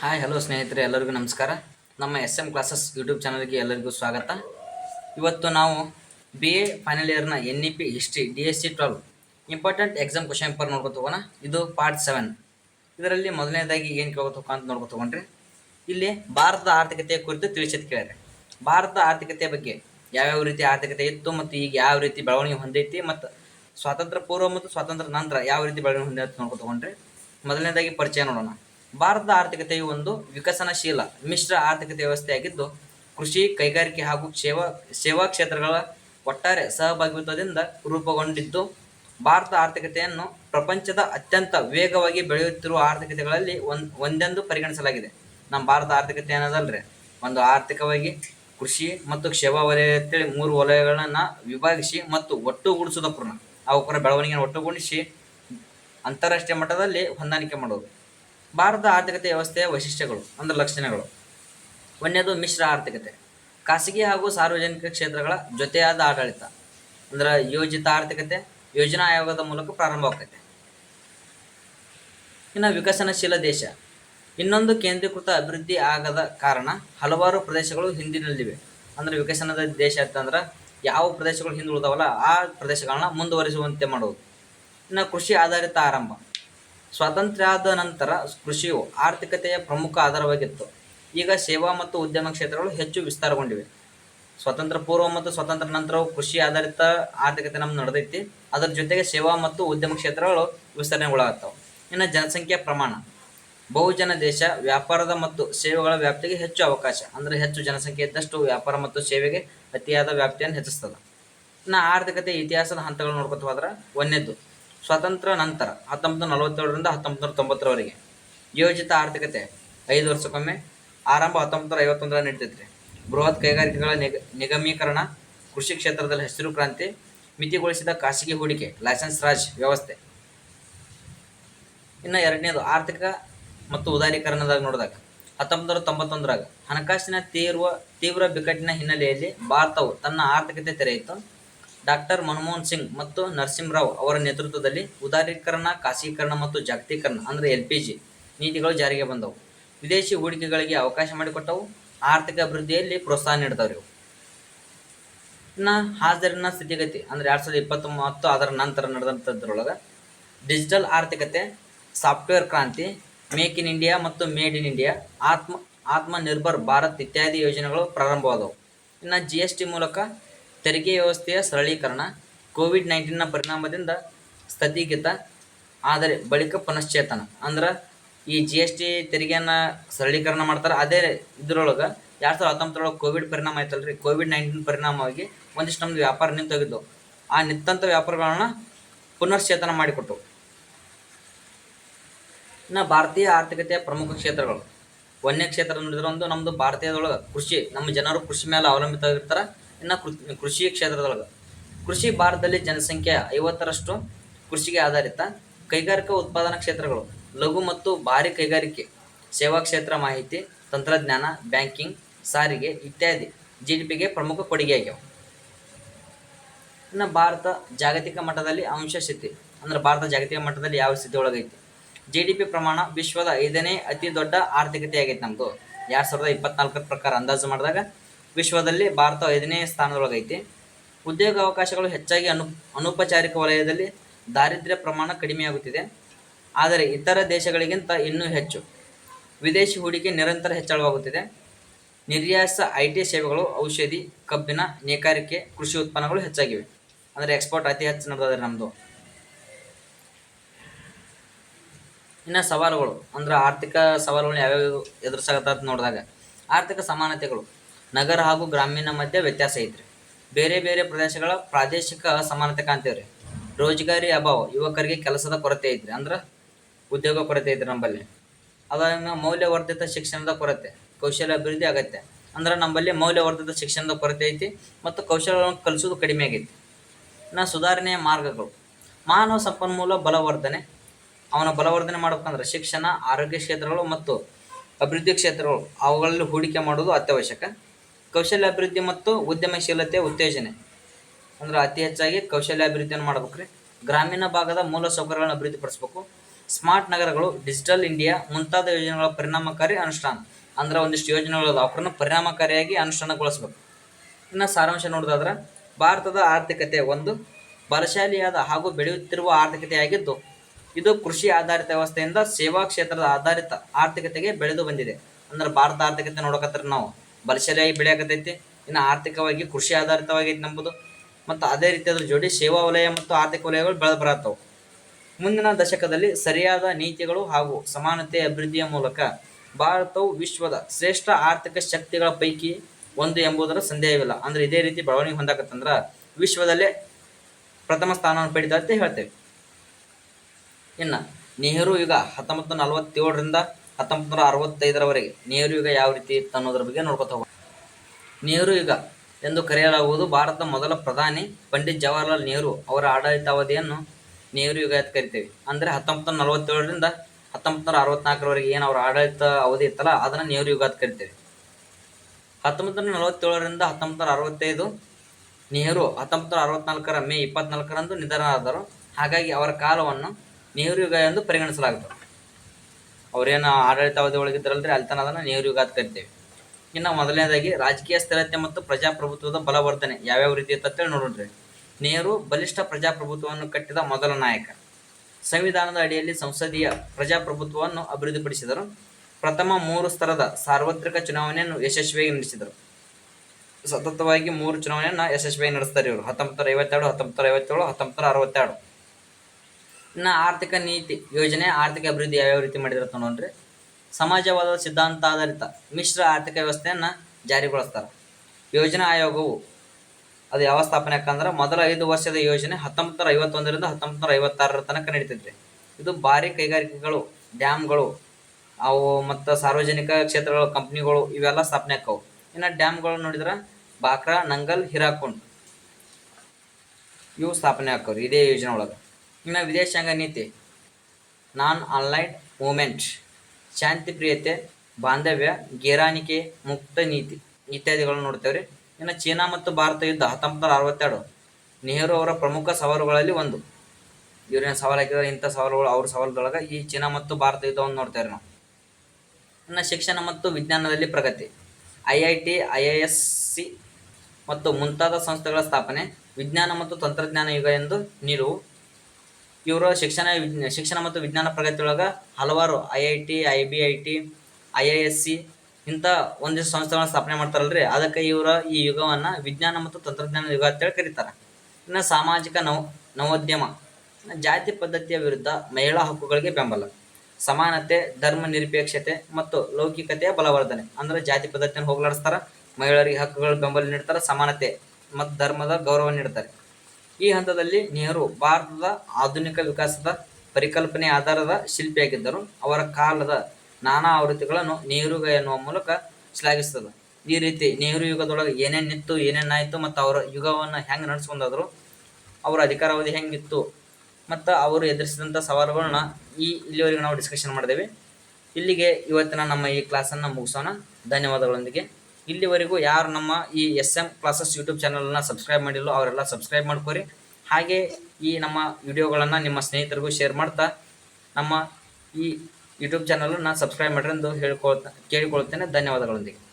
Hi hello ಸ್ನೇಹಿತರೆ, ಎಲ್ಲರಿಗೂ ನಮಸ್ಕಾರ. ನಮ್ಮ ಎಸ್ ಎಂ ಕ್ಲಾಸಸ್ ಯೂಟ್ಯೂಬ್ ಚಾನಲ್ಗೆ ಎಲ್ಲರಿಗೂ ಸ್ವಾಗತ. ಇವತ್ತು ನಾವು B A final ಇಯರ್ನ N E P history D S C twelve important exam question paper ನೋಡ್ಕೊತೋಗೋಣ ಇದು ಪಾರ್ಟ್ ಸೆವೆನ್ ಇದರಲ್ಲಿ ಮೊದಲನೇದಾಗಿ ಏನು ಕೇಳ್ಕೊತ ಅಂತ ನೋಡ್ಕೊತ ಹೋಗೋಣ್ರಿ. ಇಲ್ಲಿ ಭಾರತದ ಆರ್ಥಿಕತೆಯ ಕುರಿತು ತಿಳಿಸಿದ್ ಕೇಳಿದ್ರೆ ಭಾರತದ ಆರ್ಥಿಕತೆಯ ಬಗ್ಗೆ ಯಾವ್ಯಾವ ರೀತಿ ಆರ್ಥಿಕತೆ ಇತ್ತು ಮತ್ತು ಈಗ ಯಾವ ರೀತಿ ಬೆಳವಣಿಗೆ ಹೊಂದೈತಿ ಮತ್ತು ಸ್ವಾತಂತ್ರ್ಯ ಪೂರ್ವ ಮತ್ತು ಸ್ವಾತಂತ್ರ್ಯ ನಂತರ ಯಾವ ರೀತಿ ಬೆಳವಣಿಗೆ ಹೊಂದೈತಿ ಅಂತ ನೋಡ್ಕೊತ ಹೋಗೋಣ್ರಿ. ಮೊದಲನೇದಾಗಿ ಪರಿಚಯ ನೋಡೋಣ. ಭಾರತದ ಆರ್ಥಿಕತೆಯು ಒಂದು ವಿಕಸನಶೀಲ ಮಿಶ್ರ ಆರ್ಥಿಕತೆ ವ್ಯವಸ್ಥೆಯಾಗಿದ್ದು, ಕೃಷಿ, ಕೈಗಾರಿಕೆ ಹಾಗೂ ಸೇವಾ ಸೇವಾ ಕ್ಷೇತ್ರಗಳ ಒಟ್ಟಾರೆ ಸಹಭಾಗಿತ್ವದಿಂದ ರೂಪುಗೊಂಡಿದ್ದು ಭಾರತ ಆರ್ಥಿಕತೆಯನ್ನು ಪ್ರಪಂಚದ ಅತ್ಯಂತ ವೇಗವಾಗಿ ಬೆಳೆಯುತ್ತಿರುವ ಆರ್ಥಿಕತೆಗಳಲ್ಲಿ ಒಂದ್ ಒಂದೆಂದು ಪರಿಗಣಿಸಲಾಗಿದೆ. ನಮ್ಮ ಭಾರತ ಆರ್ಥಿಕತೆ ಏನದಲ್ರಿ ಒಂದು ಆರ್ಥಿಕವಾಗಿ ಕೃಷಿ ಮತ್ತು ಸೇವಾ ವಲಯ ಅಂತೇಳಿ ಮೂರು ವಲಯಗಳನ್ನು ವಿಭಾಗಿಸಿ ಮತ್ತು ಒಟ್ಟುಗೂಡಿಸೋದಪೂರ್ಣ ಅವಕ್ಕರ ಬೆಳವಣಿಗೆಯನ್ನು ಒಟ್ಟುಗೂಡಿಸಿ ಅಂತಾರಾಷ್ಟ್ರೀಯ ಮಟ್ಟದಲ್ಲಿ ಹೊಂದಾಣಿಕೆ ಮಾಡೋದು. ಭಾರತ ಆರ್ಥಿಕತೆ ವ್ಯವಸ್ಥೆಯ ವೈಶಿಷ್ಟ್ಯಗಳು, ಅಂದ್ರೆ ಲಕ್ಷಣಗಳು. ಒಂದನೇದು ಮಿಶ್ರ ಆರ್ಥಿಕತೆ. ಖಾಸಗಿ ಹಾಗೂ ಸಾರ್ವಜನಿಕ ಕ್ಷೇತ್ರಗಳ ಜೊತೆಯಾದ ಆಡಳಿತ, ಅಂದ್ರೆ ಯೋಜಿತ ಆರ್ಥಿಕತೆ, ಯೋಜನಾ ಆಯೋಗದ ಮೂಲಕ ಪ್ರಾರಂಭವಾಗ್ತೈತೆ ಇನ್ನು ವಿಕಸನಶೀಲ ದೇಶ. ಇನ್ನೊಂದು ಕೇಂದ್ರೀಕೃತ ಅಭಿವೃದ್ಧಿ ಆಗದ ಕಾರಣ ಹಲವಾರು ಪ್ರದೇಶಗಳು ಹಿಂದಿನಲ್ಲಿವೆ. ಅಂದ್ರೆ ವಿಕಸನದ ದೇಶ ಅಂತಂದ್ರೆ ಯಾವ ಪ್ರದೇಶಗಳು ಹಿಂದುಳಿದವಲ್ಲ ಆ ಪ್ರದೇಶಗಳನ್ನ ಮುಂದುವರಿಸುವಂತೆ ಮಾಡುವುದು. ಇನ್ನು ಕೃಷಿ ಆಧಾರಿತ ಆರಂಭ. ಸ್ವಾತಂತ್ರ್ಯಾದ ನಂತರ ಕೃಷಿಯು ಆರ್ಥಿಕತೆಯ ಪ್ರಮುಖ ಆಧಾರವಾಗಿತ್ತು. ಈಗ ಸೇವಾ ಮತ್ತು ಉದ್ಯಮ ಕ್ಷೇತ್ರಗಳು ಹೆಚ್ಚು ವಿಸ್ತಾರಗೊಂಡಿವೆ. ಸ್ವಾತಂತ್ರ್ಯ ಪೂರ್ವ ಮತ್ತು ಸ್ವಾತಂತ್ರ್ಯ ನಂತರವು ಕೃಷಿ ಆಧಾರಿತ ಆರ್ಥಿಕತೆ ನಮ್ಮ ನಡೆದೈತಿ. ಅದರ ಜೊತೆಗೆ ಸೇವಾ ಮತ್ತು ಉದ್ಯಮ ಕ್ಷೇತ್ರಗಳು ವಿಸ್ತರಣೆಗೊಳಗಾಗ್ತವೆ. ಇನ್ನು ಜನಸಂಖ್ಯೆಯ ಪ್ರಮಾಣ. ಬಹುಜನ ದೇಶ ವ್ಯಾಪಾರದ ಮತ್ತು ಸೇವೆಗಳ ವ್ಯಾಪ್ತಿಗೆ ಹೆಚ್ಚು ಅವಕಾಶ. ಅಂದರೆ ಹೆಚ್ಚು ಜನಸಂಖ್ಯೆ ಇದ್ದಷ್ಟು ವ್ಯಾಪಾರ ಮತ್ತು ಸೇವೆಗೆ ಅತಿಯಾದ ವ್ಯಾಪ್ತಿಯನ್ನು ಹೆಚ್ಚಿಸ್ತದೆ. ಇನ್ನು ಆರ್ಥಿಕತೆ ಇತಿಹಾಸದ ಹಂತಗಳು ನೋಡ್ಕೊತ ಹೋದ್ರೆ ಒಂದನೇದ್ದು ಸ್ವಾತಂತ್ರ್ಯ ನಂತರ ಹತ್ತೊಂಬತ್ತು ನಲವತ್ತೇಳರಿಂದ ಹತ್ತೊಂಬತ್ತು ನೂರ ತೊಂಬತ್ತರವರೆಗೆ ಯೋಜಿತ ಆರ್ಥಿಕತೆ ಐದು ವರ್ಷಕ್ಕೊಮ್ಮೆ ಆರಂಭ ಹತ್ತೊಂಬತ್ತು ನೂರ ಐವತ್ತೊಂದರ ನಡೀತೈತ್ರಿ ಬೃಹತ್ ಕೈಗಾರಿಕೆಗಳ ನಿಗ, ನಿಗಮೀಕರಣ, ಕೃಷಿ ಕ್ಷೇತ್ರದಲ್ಲಿ ಹಸಿರು ಕ್ರಾಂತಿ, ಮಿತಿಗೊಳಿಸಿದ ಖಾಸಗಿ ಹೂಡಿಕೆ, ಲೈಸೆನ್ಸ್ ರಾಜ್ ವ್ಯವಸ್ಥೆ. ಇನ್ನು ಎರಡನೇದು ಆರ್ಥಿಕ ಮತ್ತು ಉದಾರೀಕರಣದಾಗ ನೋಡಿದಾಗ ಹತ್ತೊಂಬತ್ತು ನೂರ ತೊಂಬತ್ತೊಂದರಾಗ ಹಣಕಾಸಿನ ತೀವ್ರ ತೀವ್ರ ಬಿಕ್ಕಟ್ಟಿನ ಹಿನ್ನೆಲೆಯಲ್ಲಿ ಭಾರತವು ತನ್ನ ಆರ್ಥಿಕತೆ ತೆರೆಯಿತು. ಡಾಕ್ಟರ್ ಮನಮೋಹನ್ ಸಿಂಗ್ ಮತ್ತು ನರಸಿಂಹರಾವ್ ಅವರ ನೇತೃತ್ವದಲ್ಲಿ ಉದಾರೀಕರಣ, ಖಾಸಗೀಕರಣ ಮತ್ತು ಜಾಗತೀಕರಣ ಅಂದರೆ ಎಲ್ ಪಿ ಜಿ ನೀತಿಗಳು ಜಾರಿಗೆ ಬಂದವು. ವಿದೇಶಿ ಹೂಡಿಕೆಗಳಿಗೆ ಅವಕಾಶ ಮಾಡಿಕೊಟ್ಟವು. ಆರ್ಥಿಕ ಅಭಿವೃದ್ಧಿಯಲ್ಲಿ ಪ್ರೋತ್ಸಾಹ ನೀಡಿದವರು ಇವು. ಇನ್ನು ಹಾಜರಿನ ಸ್ಥಿತಿಗತಿ ಅಂದರೆ ಎರಡು ಸಾವಿರದ ಇಪ್ಪತ್ತೊಂಬತ್ತು ಅದರ ನಂತರ ನಡೆದಂಥದ್ರೊಳಗೆ ಡಿಜಿಟಲ್ ಆರ್ಥಿಕತೆ, ಸಾಫ್ಟ್ವೇರ್ ಕ್ರಾಂತಿ, ಮೇಕ್ ಇನ್ ಇಂಡಿಯಾ ಮತ್ತು ಮೇಡ್ ಇನ್ ಇಂಡಿಯಾ, ಆತ್ಮ, ಆತ್ಮನಿರ್ಭರ್ ಭಾರತ್ ಇತ್ಯಾದಿ ಯೋಜನೆಗಳು ಪ್ರಾರಂಭವಾದವು. ಇನ್ನು ಜಿ ಎಸ್ ಟಿ ಮೂಲಕ ತೆರಿಗೆ ವ್ಯವಸ್ಥೆಯ ಸರಳೀಕರಣ ಕೋವಿಡ್ ನೈನ್ಟೀನ್ನ ಪರಿಣಾಮದಿಂದ ಸ್ಥಗಿತ ಆದರೆ ಬಳಿಕ ಪುನಶ್ಚೇತನ. ಅಂದ್ರೆ ಈ ಜಿ ಎಸ್ ಟಿ ತೆರಿಗೆಯನ್ನು ಸರಳೀಕರಣ ಮಾಡ್ತಾರೆ. ಅದೇ ಇದರೊಳಗೆ ಎರಡು ಸಾವಿರದ ಹತ್ತೊಂಬತ್ತರೊಳಗೆ ಕೋವಿಡ್ ಪರಿಣಾಮ ಆಯ್ತಲ್ರಿ. ಕೋವಿಡ್ ನೈನ್ಟೀನ್ ಪರಿಣಾಮವಾಗಿ ಒಂದಿಷ್ಟು ನಮ್ದು ವ್ಯಾಪಾರ ನಿಂತೋಗಿದ್ದು ಆ ನಿಂತಂಥ ವ್ಯಾಪಾರಗಳನ್ನ ಪುನಶ್ಚೇತನ ಮಾಡಿಕೊಟ್ಟು ಇನ್ನು ಭಾರತೀಯ ಆರ್ಥಿಕತೆಯ ಪ್ರಮುಖ ಕ್ಷೇತ್ರಗಳು. ಒಂದನೇ ಕ್ಷೇತ್ರ ನೋಡಿದ್ರೆ ಒಂದು ನಮ್ಮದು ಭಾರತೀಯದೊಳಗೆ ಕೃಷಿ, ನಮ್ಮ ಜನರು ಕೃಷಿ ಮೇಲೆ ಅವಲಂಬಿತವಾಗಿರ್ತಾರೆ. ಇನ್ನು ಕೃಷಿ ಕ್ಷೇತ್ರದೊಳಗೆ. ಕೃಷಿ ಭಾರತದಲ್ಲಿ ಜನಸಂಖ್ಯೆ ಐವತ್ತರಷ್ಟು, ಕೃಷಿಗೆ ಆಧಾರಿತ ಕೈಗಾರಿಕಾ ಉತ್ಪಾದನಾ ಕ್ಷೇತ್ರಗಳು, ಲಘು ಮತ್ತು ಭಾರಿ ಕೈಗಾರಿಕೆ, ಸೇವಾ ಕ್ಷೇತ್ರ ಮಾಹಿತಿ, ತಂತ್ರಜ್ಞಾನ, ಬ್ಯಾಂಕಿಂಗ್, ಸಾರಿಗೆ ಇತ್ಯಾದಿ ಜಿ ಡಿ ಪಿಗೆ ಪ್ರಮುಖ ಕೊಡುಗೆಯಾಗ್ಯಾವ. ಇನ್ನು ಭಾರತ ಜಾಗತಿಕ ಮಟ್ಟದಲ್ಲಿ ಅಂಶ ಸ್ಥಿತಿ, ಅಂದ್ರೆ ಭಾರತ ಜಾಗತಿಕ ಮಟ್ಟದಲ್ಲಿ ಯಾವ ಸ್ಥಿತಿ ಒಳಗೈತಿ? ಜಿ ಡಿ ಪಿ ಪ್ರಮಾಣ ವಿಶ್ವದ ಐದನೇ ಅತಿ ದೊಡ್ಡ ಆರ್ಥಿಕತೆ ಆಗೈತೆ ನಮ್ಮದು ಎರಡು ಸಾವಿರದ ಇಪ್ಪತ್ನಾಲ್ಕರ ಪ್ರಕಾರ ಅಂದಾಜು ಮಾಡಿದಾಗ ವಿಶ್ವದಲ್ಲಿ ಭಾರತ ಐದನೇ ಸ್ಥಾನದೊಳಗೈತಿ. ಉದ್ಯೋಗ ಅವಕಾಶಗಳು ಹೆಚ್ಚಾಗಿ ಅನು, ಅನೌಪಚಾರಿಕ ವಲಯದಲ್ಲಿ ದಾರಿದ್ರ್ಯ ಪ್ರಮಾಣ ಕಡಿಮೆಯಾಗುತ್ತಿದೆ. ಆದರೆ ಇತರ ದೇಶಗಳಿಗಿಂತ ಇನ್ನೂ ಹೆಚ್ಚು. ವಿದೇಶಿ ಹೂಡಿಕೆ ನಿರಂತರ ಹೆಚ್ಚಳವಾಗುತ್ತಿದೆ. ನಿರ್ಯಾಸ ಐ ಟಿ ಸೇವೆಗಳು, ಔಷಧಿ, ಕಬ್ಬಿನ, ನೇಕಾರಿಕೆ, ಕೃಷಿ ಉತ್ಪನ್ನಗಳು ಹೆಚ್ಚಾಗಿವೆ. ಅಂದರೆ ಎಕ್ಸ್ಪೋರ್ಟ್ ಅತಿ ಹೆಚ್ಚು ನಡೆದಿದೆ ನಮ್ಮದು ಇನ್ನು ಸವಾಲುಗಳು. ಅಂದ್ರೆ ಆರ್ಥಿಕ ಸವಾಲುಗಳು ಯಾವ್ಯಾವ ಎದುರಿಸಾಗತ್ತ ನೋಡಿದಾಗ. ಆರ್ಥಿಕ ಸಮಾನತೆಗಳು. ನಗರ ಹಾಗೂ ಗ್ರಾಮೀಣ ಮಧ್ಯೆ ವ್ಯತ್ಯಾಸ ಐತ್ರಿ. ಬೇರೆ ಬೇರೆ ಪ್ರದೇಶಗಳ ಪ್ರಾದೇಶಿಕ ಅಸಮಾನತೆ ಕಾಣ್ತೇವ್ರಿ. ರೋಜ್ಗಾರಿ ಅಭಾವ, ಯುವಕರಿಗೆ ಕೆಲಸದ ಕೊರತೆ ಐತ್ರಿ ಅಂದ್ರೆ ಉದ್ಯೋಗ ಕೊರತೆ ಐತ್ರಿ ನಮ್ಮಲ್ಲಿ ಅದಾದ ಮೌಲ್ಯವರ್ಧಿತ ಶಿಕ್ಷಣದ ಕೊರತೆ, ಕೌಶಲ್ಯ ಅಭಿವೃದ್ಧಿ ಅಗತ್ಯ ಅಂದ್ರೆ ನಮ್ಮಲ್ಲಿ ಮೌಲ್ಯವರ್ಧಿತ ಶಿಕ್ಷಣದ ಕೊರತೆ ಐತಿ ಮತ್ತು ಕೌಶಲ್ಯಗಳನ್ನು ಕಲಿಸೋದು ಕಡಿಮೆ ಆಗೈತಿ. ನಾ ಸುಧಾರಣೆಯ ಮಾರ್ಗಗಳು. ಮಾನವ ಸಂಪನ್ಮೂಲ ಬಲವರ್ಧನೆ. ಅವನ ಬಲವರ್ಧನೆ ಮಾಡ್ಬೇಕಂದ್ರೆ ಶಿಕ್ಷಣ, ಆರೋಗ್ಯ ಕ್ಷೇತ್ರಗಳು ಮತ್ತು ಅಭಿವೃದ್ಧಿ ಕ್ಷೇತ್ರಗಳು ಅವುಗಳಲ್ಲಿ ಹೂಡಿಕೆ ಮಾಡೋದು ಅತ್ಯವಶ್ಯಕ. ಕೌಶಲ್ಯ ಅಭಿವೃದ್ಧಿ ಮತ್ತು ಉದ್ಯಮಶೀಲತೆ ಉತ್ತೇಜನೆ. ಅಂದ್ರೆ ಅತಿ ಹೆಚ್ಚಾಗಿ ಕೌಶಲ್ಯ ಅಭಿವೃದ್ಧಿಯನ್ನು ಮಾಡ್ಬೇಕ್ರಿ. ಗ್ರಾಮೀಣ ಭಾಗದ ಮೂಲ ಸೌಕರ್ಯಗಳನ್ನು ಅಭಿವೃದ್ಧಿಪಡಿಸಬೇಕು. ಸ್ಮಾರ್ಟ್ ನಗರಗಳು ಡಿಜಿಟಲ್ ಇಂಡಿಯಾ ಮುಂತಾದ ಯೋಜನೆಗಳ ಪರಿಣಾಮಕಾರಿ ಅನುಷ್ಠಾನ. ಅಂದ್ರೆ ಒಂದಿಷ್ಟು ಯೋಜನೆಗಳು ಅವರನ್ನು ಪರಿಣಾಮಕಾರಿಯಾಗಿ ಅನುಷ್ಠಾನಗೊಳಿಸಬೇಕು. ಇನ್ನು ಸಾರಾಂಶ ನೋಡೋದಾದ್ರೆ, ಭಾರತದ ಆರ್ಥಿಕತೆ ಒಂದು ಬಲಶಾಲಿಯಾದ ಹಾಗೂ ಬೆಳೆಯುತ್ತಿರುವ ಆರ್ಥಿಕತೆಯಾಗಿದ್ದು, ಇದು ಕೃಷಿ ಆಧಾರಿತ ವ್ಯವಸ್ಥೆಯಿಂದ ಸೇವಾ ಕ್ಷೇತ್ರದ ಆಧಾರಿತ ಆರ್ಥಿಕತೆಗೆ ಬೆಳೆದು ಬಂದಿದೆ. ಅಂದ್ರೆ ಭಾರತ ಆರ್ಥಿಕತೆ ನೋಡಕತ್ತರ ನಾವು. ಬಲಶಾಲಿಯಾಗಿ ಬೆಳೆಯಕತೈತಿ ಇನ್ನು ಆರ್ಥಿಕವಾಗಿ ಕೃಷಿ ಆಧಾರಿತವಾಗೈತಿ ನಂಬುದು. ಮತ್ತು ಅದೇ ರೀತಿ ಅದ್ರ ಜೋಡಿ ಸೇವಾ ವಲಯ ಮತ್ತು ಆರ್ಥಿಕ ವಲಯಗಳು ಬೆಳೆದು ಬರತ್ತವು. ಮುಂದಿನ ದಶಕದಲ್ಲಿ ಸರಿಯಾದ ನೀತಿಗಳು ಹಾಗೂ ಸಮಾನತೆ ಅಭಿವೃದ್ಧಿಯ ಮೂಲಕ ಭಾರತವು ವಿಶ್ವದ ಶ್ರೇಷ್ಠ ಆರ್ಥಿಕ ಶಕ್ತಿಗಳ ಪೈಕಿ ಒಂದು ಎಂಬುದರ ಸಂದೇಹವಿಲ್ಲ. ಅಂದ್ರೆ ಇದೇ ರೀತಿ ಬೆಳವಣಿಗೆ ಹೊಂದಾಕತ್ತಂದ್ರೆ ವಿಶ್ವದಲ್ಲೇ ಪ್ರಥಮ ಸ್ಥಾನವನ್ನು ಪಡಿತಾ ಅಂತ ಹೇಳ್ತೇವೆ. ಇನ್ನು ನೆಹರು ಯುಗ ಹತ್ತೊಂಬತ್ತು ನಲವತ್ತೇಳರಿಂದ ಹತ್ತೊಂಬತ್ತು ನೂರ ಅರವತ್ತೈದರವರೆಗೆ ನೆಹರು ಯುಗ ಯಾವ ರೀತಿ ಇತ್ತು ಅನ್ನೋದ್ರ ಬಗ್ಗೆ ನೋಡ್ಕೊತ ನೆಹರು ಯುಗ ಎಂದು ಕರೆಯಲಾಗುವುದು. ಭಾರತದ ಮೊದಲ ಪ್ರಧಾನಿ ಪಂಡಿತ್ ಜವಾಹರ್ಲಾಲ್ ನೆಹರು ಅವರ ಆಡಳಿತಾವಧಿಯನ್ನು ನೆಹರು ಯುಗ ಅಂತ ಕರಿತೇವೆ. ಅಂದರೆ ಹತ್ತೊಂಬತ್ತು ನೂರ ನಲವತ್ತೇಳರಿಂದ ಹತ್ತೊಂಬತ್ತು ನೂರ ಅರವತ್ನಾಲ್ಕರವರೆಗೆ ಏನು ಅವರ ಆಡಳಿತ ಅವಧಿ ಇತ್ತಲ್ಲ, ಅದನ್ನು ನೆಹರು ಯುಗ ಅಂತ ಕರಿತೇವೆ. ಹತ್ತೊಂಬತ್ತು ನೂರ ನಲವತ್ತೇಳರಿಂದ ಹತ್ತೊಂಬತ್ತು ನೂರ ಅರವತ್ತೈದು ನೆಹರು ಹತ್ತೊಂಬತ್ತು ನೂರ ಅರವತ್ನಾಲ್ಕರ ಮೇ ಇಪ್ಪತ್ನಾಲ್ಕರಂದು ನಿಧನರಾದರು. ಹಾಗಾಗಿ ಅವರ ಕಾಲವನ್ನು ನೆಹರು ಯುಗ ಎಂದು ಪರಿಗಣಿಸಲಾಗುತ್ತದೆ. ಅವರೇನು ಆಡಳಿತಾವಧಿ ಒಳಗಿದ್ರಲ್ರಿ ಅಲ್ಲಿ ತನಕ ಅದನ್ನು ನೆಹರು ಕರಿತೇವೆ. ಇನ್ನು ಮೊದಲನೇದಾಗಿ ರಾಜಕೀಯ ಸ್ಥಿರತೆ ಮತ್ತು ಪ್ರಜಾಪ್ರಭುತ್ವದ ಬಲವರ್ಧನೆ ಯಾವ್ಯಾವ ರೀತಿ ಅಂತೇಳಿ ನೋಡೋಣ್ರಿ. ನೆಹರು ಬಲಿಷ್ಠ ಪ್ರಜಾಪ್ರಭುತ್ವವನ್ನು ಕಟ್ಟಿದ ಮೊದಲ ನಾಯಕ. ಸಂವಿಧಾನದ ಅಡಿಯಲ್ಲಿ ಸಂಸದೀಯ ಪ್ರಜಾಪ್ರಭುತ್ವವನ್ನು ಅಭಿವೃದ್ಧಿಪಡಿಸಿದರು. ಪ್ರಥಮ ಮೂರು ಸ್ತರದ ಸಾರ್ವತ್ರಿಕ ಚುನಾವಣೆಯನ್ನು ಯಶಸ್ವಿಯಾಗಿ ನಡೆಸಿದರು. ಸತತವಾಗಿ ಮೂರು ಚುನಾವಣೆಯನ್ನು ಯಶಸ್ವಿಯಾಗಿ ನಡೆಸ್ತಾರೆ ಇವರು. ಹತ್ತೊಂಬತ್ತು ನೂರ ಐವತ್ತೆರಡು ಹತ್ತೊಂಬತ್ತರ ಐವತ್ತೇಳು ಹತ್ತೊಂಬತ್ತರ ಅರವತ್ತೆರಡು ಇನ್ನು ಆರ್ಥಿಕ ನೀತಿ ಯೋಜನೆ ಆರ್ಥಿಕ ಅಭಿವೃದ್ಧಿ ಯಾವ್ಯಾವ ರೀತಿ ಮಾಡಿದ್ರು ನೋಡ್ರಿ. ಸಮಾಜವಾದ ಸಿದ್ಧಾಂತ ಆಧಾರಿತ ಮಿಶ್ರ ಆರ್ಥಿಕ ವ್ಯವಸ್ಥೆಯನ್ನು ಜಾರಿಗೊಳಿಸ್ತಾರೆ. ಯೋಜನಾ ಆಯೋಗವು ಅದು ಯಾವ ಸ್ಥಾಪನೆ ಯಾಕಂದ್ರೆ ಮೊದಲ ಐದು ವರ್ಷದ ಯೋಜನೆ ಹತ್ತೊಂಬತ್ತು ನೂರ ಐವತ್ತೊಂದರಿಂದ ಹತ್ತೊಂಬತ್ತು ನೂರ ಐವತ್ತಾರರ ತನಕ ನಡೀತೈತೆ ಇದು ಭಾರಿ ಕೈಗಾರಿಕೆಗಳು, ಡ್ಯಾಮ್ಗಳು, ಅವು ಮತ್ತು ಸಾರ್ವಜನಿಕ ಕ್ಷೇತ್ರಗಳ, ಕಂಪ್ನಿಗಳು ಇವೆಲ್ಲ ಸ್ಥಾಪನೆ ಆಕ್ಕವು. ಇನ್ನು ಡ್ಯಾಮ್ಗಳು ನೋಡಿದ್ರೆ ಬಾಕ್ರಾ, ನಂಗಲ್, ಹಿರಾಕುಂಡ್ ಇವು ಸ್ಥಾಪನೆ ಆಕ್ಕವ್ರಿ, ಇದೇ ಯೋಜನೆ ಒಳಗೆ. ಇನ್ನು ವಿದೇಶಾಂಗ ನೀತಿ. ನಾನ್ ಅನ್ಲೈಟ್ ಮೂಮೆಂಟ್ ಶಾಂತಿ ಪ್ರಿಯತೆ ಬಾಂಧವ್ಯ, ಗೇರಾಣಿಕೆ, ಮುಕ್ತ ನೀತಿ ಇತ್ಯಾದಿಗಳನ್ನು ನೋಡ್ತೇವ್ರಿ. ಇನ್ನು ಚೀನಾ ಮತ್ತು ಭಾರತ ಯುದ್ಧ ಹತ್ತೊಂಬತ್ತು ನೂರ ಅರವತ್ತೆರಡು. ನೆಹರು ಅವರ ಪ್ರಮುಖ ಸವಾಲುಗಳಲ್ಲಿ ಒಂದು. ಇವ್ರೇನು ಸವಾಲು ಹಾಕಿದ್ರೆ, ಇಂಥ ಸವಾಲುಗಳು ಅವ್ರ ಸವಾಲುದೊಳಗೆ ಈ ಚೀನಾ ಮತ್ತು ಭಾರತ ಯುದ್ಧವನ್ನು ನೋಡ್ತೇವೆ ನಾವು. ಇನ್ನು ಶಿಕ್ಷಣ ಮತ್ತು ವಿಜ್ಞಾನದಲ್ಲಿ ಪ್ರಗತಿ. I I T, I I S C ಮತ್ತು ಮುಂತಾದ ಸಂಸ್ಥೆಗಳ ಸ್ಥಾಪನೆ, ವಿಜ್ಞಾನ ಮತ್ತು ತಂತ್ರಜ್ಞಾನ ಯುಗ ಎಂದು ನಿಲುವು ಇವರು ಶಿಕ್ಷಣ ಶಿಕ್ಷಣ ಮತ್ತು ವಿಜ್ಞಾನ ಪ್ರಗತಿಯೊಳಗೆ ಹಲವಾರು I I T, I B I T, I I S C ಇಂಥ ಒಂದಿಷ್ಟು ಸಂಸ್ಥೆಗಳನ್ನ ಸ್ಥಾಪನೆ ಮಾಡ್ತಾರಲ್ರಿ. ಅದಕ್ಕೆ ಇವರ ಈ ಯುಗವನ್ನು ವಿಜ್ಞಾನ ಮತ್ತು ತಂತ್ರಜ್ಞಾನ ಯುಗ ಅಂತೇಳಿ ಕರೀತಾರೆ. ಇನ್ನು ಸಾಮಾಜಿಕ ನವ, ನವೋದ್ಯಮ, ಜಾತಿ ಪದ್ಧತಿಯ ವಿರುದ್ಧ ಮಹಿಳಾ ಹಕ್ಕುಗಳಿಗೆ ಬೆಂಬಲ, ಸಮಾನತೆ, ಧರ್ಮ ನಿರಪೇಕ್ಷತೆ ಮತ್ತು ಲೌಕಿಕತೆಯ ಬಲವರ್ಧನೆ. ಅಂದರೆ ಜಾತಿ ಪದ್ಧತಿಯನ್ನು ಹೋಗಲಾಡಿಸ್ತಾರ, ಮಹಿಳೆಯರಿಗೆ ಹಕ್ಕುಗಳ ಬೆಂಬಲ ನೀಡ್ತಾರೆ, ಸಮಾನತೆ ಮತ್ತು ಧರ್ಮದ ಗೌರವ ನೀಡ್ತಾರೆ. ಈ ಹಂತದಲ್ಲಿ ನೆಹರು ಭಾರತದ ಆಧುನಿಕ ವಿಕಾಸದ ಪರಿಕಲ್ಪನೆ ಆಧಾರದ ಶಿಲ್ಪಿಯಾಗಿದ್ದರು. ಅವರ ಕಾಲದ ನಾನಾ ಆವೃತ್ತಿಗಳನ್ನು ನೆಹರುಗ ಎನ್ನುವ ಮೂಲಕ ಶ್ಲಾಘಿಸ್ತದೆ ಈ ರೀತಿ ನೆಹರು ಯುಗದೊಳಗೆ ಏನೇನಿತ್ತು ಏನೇನಾಯಿತು ಮತ್ತು ಅವರ ಯುಗವನ್ನು ಹೆಂಗೆ ನಡೆಸ್ಕೊಂಡಾದ್ರು, ಅವರ ಅಧಿಕಾರಾವಧಿ ಹೆಂಗಿತ್ತು ಮತ್ತು ಅವರು ಎದುರಿಸಿದಂಥ ಸವಾಲುಗಳನ್ನ ಈ ಇಲ್ಲಿವರೆಗೆ ನಾವು ಡಿಸ್ಕಷನ್ ಮಾಡಿದ್ದೇವೆ ಇಲ್ಲಿಗೆ ಇವತ್ತಿನ ನಮ್ಮ ಈ ಕ್ಲಾಸನ್ನು ಮುಗಿಸೋಣ. ಧನ್ಯವಾದಗಳೊಂದಿಗೆ. ಇಲ್ಲಿವರೆಗೂ ಯಾರು ನಮ್ಮ ಈ ಎಸ್ ಎಂ ಕ್ಲಾಸಸ್ ಯೂಟ್ಯೂಬ್ ಚಾನಲನ್ನು ಸಬ್ಸ್ಕ್ರೈಬ್ ಮಾಡಿಲ್ಲೋ ಅವರೆಲ್ಲ ಸಬ್ಸ್ಕ್ರೈಬ್ ಮಾಡ್ಕೊರಿ. ಹಾಗೆ ಈ ನಮ್ಮ ವಿಡಿಯೋಗಳನ್ನು ನಿಮ್ಮ ಸ್ನೇಹಿತರಿಗೂ ಶೇರ್ ಮಾಡ್ತಾ ನಮ್ಮ ಈ ಯೂಟ್ಯೂಬ್ ಚಾನಲನ್ನು ಸಬ್ಸ್ಕ್ರೈಬ್ ಮಾಡಿರೆಂದು ಹೇಳ್ಕೊಳ್ತಾ ಕೇಳಿಕೊಳ್ತೇನೆ. ಧನ್ಯವಾದಗಳೊಂದಿಗೆ.